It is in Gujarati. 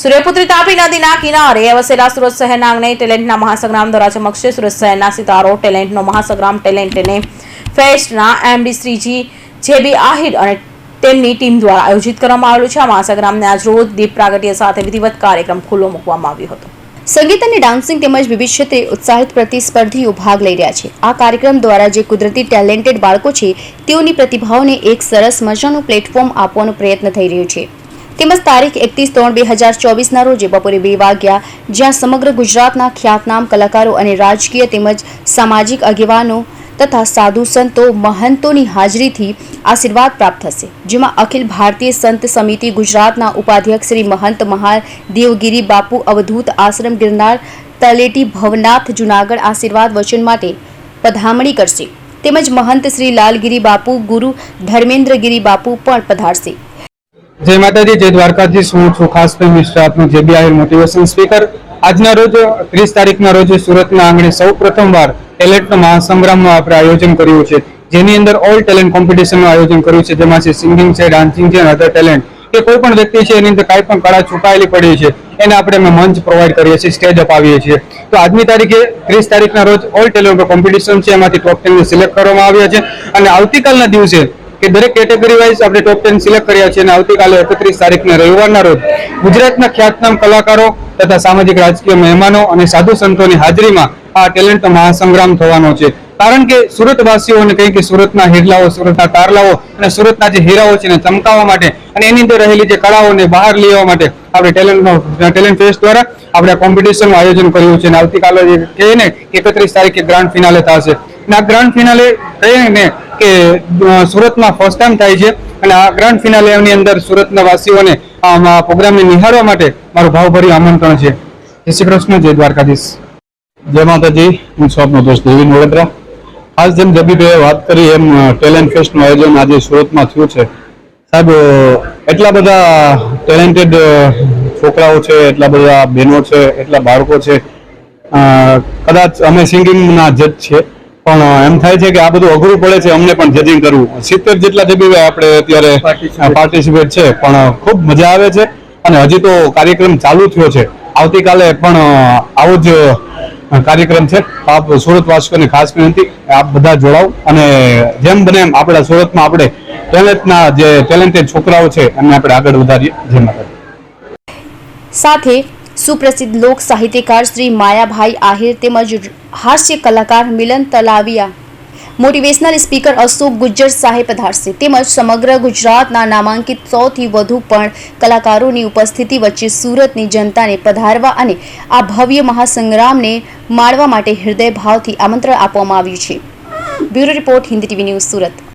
સૂર્યપુત્રી તાપી નદીના કિનારે વસેલા સુરત શહેરના અંગને ટેલેન્ટના મહાસંગ્રામ દ્વારા ચમકશે. સુરત શહેરના સિતારો ટેલેન્ટનો મહાસંગ્રામ ટેલેન્ટ અને ફેસ્ટના એમડી શ્રીજી જેબી આહિર અને તેમની ટીમ દ્વારા આયોજિત કરવામાં આવેલું છે. આ મહાસંગ્રામને આજ દીપ પ્રાગટ્ય સાથે વિધિવત કાર્યક્રમ ખુલ્લો મૂકવામાં આવ્યો હતો. સંગીત અને ડાન્સિંગ તેમજ વિવિધ ક્ષેત્રે ઉત્સાહિત પ્રતિસ્પર્ધીઓ ભાગ લઈ રહ્યા છે. આ કાર્યક્રમ દ્વારા જે કુદરતી ટેલેન્ટેડ બાળકો છે, તેઓની પ્રતિભાઓને એક સરસ મજાનું પ્લેટફોર્મ આપવાનો પ્રયત્ન થઈ રહ્યો છે. તેમજ તારીખ એકત્રીસ ત્રણ બે હજાર ચોવીસના રોજે બપોરે બે વાગ્યા જ્યાં સમગ્ર ગુજરાતના ખ્યાતનામ કલાકારો અને રાજકીય તેમજ સામાજિક આગેવાનો તથા સાધુ સંતો મહંતોની હાજરીથી આશીર્વાદ પ્રાપ્ત થશે, જેમાં અખિલ ભારતીય સંત સમિતિ ગુજરાતના ઉપાધ્યક્ષ શ્રી મહંત મહાદેવગીરી બાપુ, અવધૂત આશ્રમ ગિરનાર, તલેટી ભવનાથ જુનાગઢ આશીર્વાદ વચન માટે પધામણી કરશે. તેમજ મહંત શ્રી લાલગીરી બાપુ, ગુરુ ધર્મેન્દ્રગીરી બાપુ પણ પધારશે. જય માતાજી, જય દ્વારકાધીશ. હું છું ખાસ ફિલ્મ મિસ્ટર આપનું જેબી આહિર મોટિવેશન સ્પીકર આજના રોજ, ત્રીસ તારીખના રોજ સુરતના આંગણે સૌ પ્રથમવાર ટેલેન્ટનો મહાસંગ્રામનું આપણે આયોજન કર્યું છે. જેની અંદર ઓલ ટેલેન્ટ કોમ્પિટિશનનું આયોજન કર્યું છે. જેમાં છે સિંગિંગ છે ડાન્સિંગ છે અને અધર ટેલેન્ટ કે કોઈ પણ વ્યક્તિ છે, એની અંદર કાંઈ પણ કળા છુપાયેલી પડી છે, એને આપણે અમે મંચ પ્રોવાઈડ કરીએ છીએ સ્ટેજ અપાવીએ છીએ. તો આજની તારીખે ત્રીસ તારીખના રોજ ઓલ ટેલેન્ટ કોમ્પિટિશન છે. એમાંથી ટોપ ટેનને સિલેક્ટ કરવામાં આવ્યા છે. અને આવતીકાલના દિવસે કે દરેક કેટેગરી વાઇઝ આપણે ટોપ ટેન સિલેક્ટ કર્યા છે અને આવતીકાલે એકત્રીસ તારીખને રવિવારના રોજ ગુજરાતના ખ્યાતનામ કલાકારો તથા સામાજિક રાજકીય મહેમાનો અને સાધુ સંતોની હાજરીમાં આ ટેલેન્ટ મહાસંગ્રામ થવાનો છે. કારણ કે સુરતવાસીઓને કંઈ કે સુરતના હિરલાઓ સુરતના તારલાઓ અને સુરતના જે હીરાઓ છે એને ચમકાવવા માટે અને એની અંદર રહેલી જે કળાઓને બહાર લેવા માટે આપણે ટેલેન્ટનો ટેલેન્ટ ફેસ્ટ દ્વારા આપણે કોમ્પિટિશનનું આયોજન કર્યું છે અને આવતીકાલે કહીએ ને એકત્રીસ તારીખે ગ્રાન્ડ ફિનાલે થશે. આ ગ્રાન્ડ ફિનાલે કહીએ કે સુરતમાં ફર્સ્ટ ટાઈમ થાય છે. અને આ ગ્રાન્ડ ફિનાલેની અંદર સુરતના વાસીઓને આ પ્રોગ્રામને નિહાળવા માટે મારું ભાવભર્યું આમંત્રણ છે. જય શ્રી કૃષ્ણ, જય દ્વારકાધીશ. જય માતાજી, હું છું આપનો દોસ્ત દેવીન વડોદરા. આજ જેમ જબીભાઈએ વાત કરી એમ ટેલેન્ટ ફેસ્ટનું આયોજન આજે સુરતમાં થયું છે. સાહેબ એટલા બધા ટેલેન્ટેડ છોકરાઓ છે, એટલા બધા બહેનો છે, એટલા બાળકો છે. કદાચ અમે સિંગિંગના જજ છીએ. પણ એમ થાય છે કે આ બધું અઘરું પડે છે અમને પણ જજિંગ કરવું. સિત્તેર જેટલા જબીભાઈ આપણે અત્યારે પાર્ટિસિપેટ છે. પણ ખૂબ મજા આવે છે. અને હજી તો કાર્યક્રમ ચાલુ થયો છે. આવતીકાલે પણ આવો જ કાર્યક્રમ છે. આપ સુરતવાસીઓને ખાસ વિનંતી આપ બધા જોડાઓ. અને જેમ બને એમ આપણા સુરતમાં આપણે ટેલેન્ટના જે ટેલેન્ટેડ છોકરાઓ છે એમને આપણે આગળ વધારીએ. જેમ સાથે સુપ્રસિદ્ધ લોક સાહિત્યકાર શ્રી માયાભાઈ આહિર તેમજ હાસ્ય કલાકાર મિલન તલાવિયા, મોટિવેશનલ સ્પીકર અશોક ગુજ્જર સાહેબ પધારશે. તેમજ સમગ્ર ગુજરાતના નામાંકિત સૌથી વધુ પણ કલાકારોની ઉપસ્થિતિ વચ્ચે સુરતની જનતાને પધારવા અને આ ભવ્ય મહાસંગ્રામને માણવા માટે હૃદયભાવથી આમંત્રણ આપવામાં આવ્યું છે. Bureau report Hindi TV news Surat.